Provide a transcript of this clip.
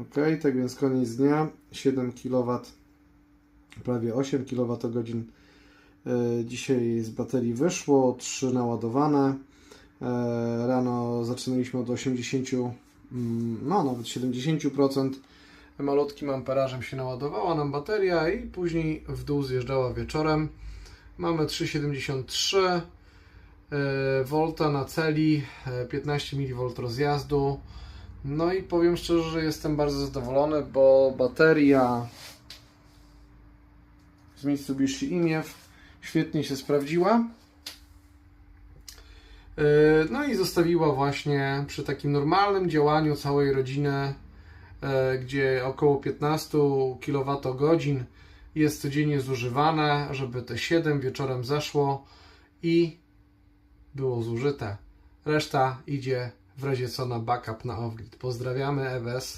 Ok, tak więc koniec dnia 7 kW, prawie 8 kWh e, dzisiaj z baterii wyszło, 3 naładowane. E, Rano zaczynaliśmy od 80, mm, no nawet 70%. Malutkim amperażem się naładowała nam bateria i później w dół zjeżdżała wieczorem. Mamy 3,73 e, V na celi, e, 15 mV rozjazdu. No i powiem szczerze, że jestem bardzo zadowolony, bo bateria z Mitsubishi Imiew świetnie się sprawdziła. Yy, No i zostawiła właśnie przy takim normalnym działaniu całej rodziny, yy, gdzie około 15 kWh jest codziennie zużywane, żeby te 7 wieczorem zeszło i było zużyte. Reszta idzie w razie co na backup na Owgrid. Pozdrawiamy EWS.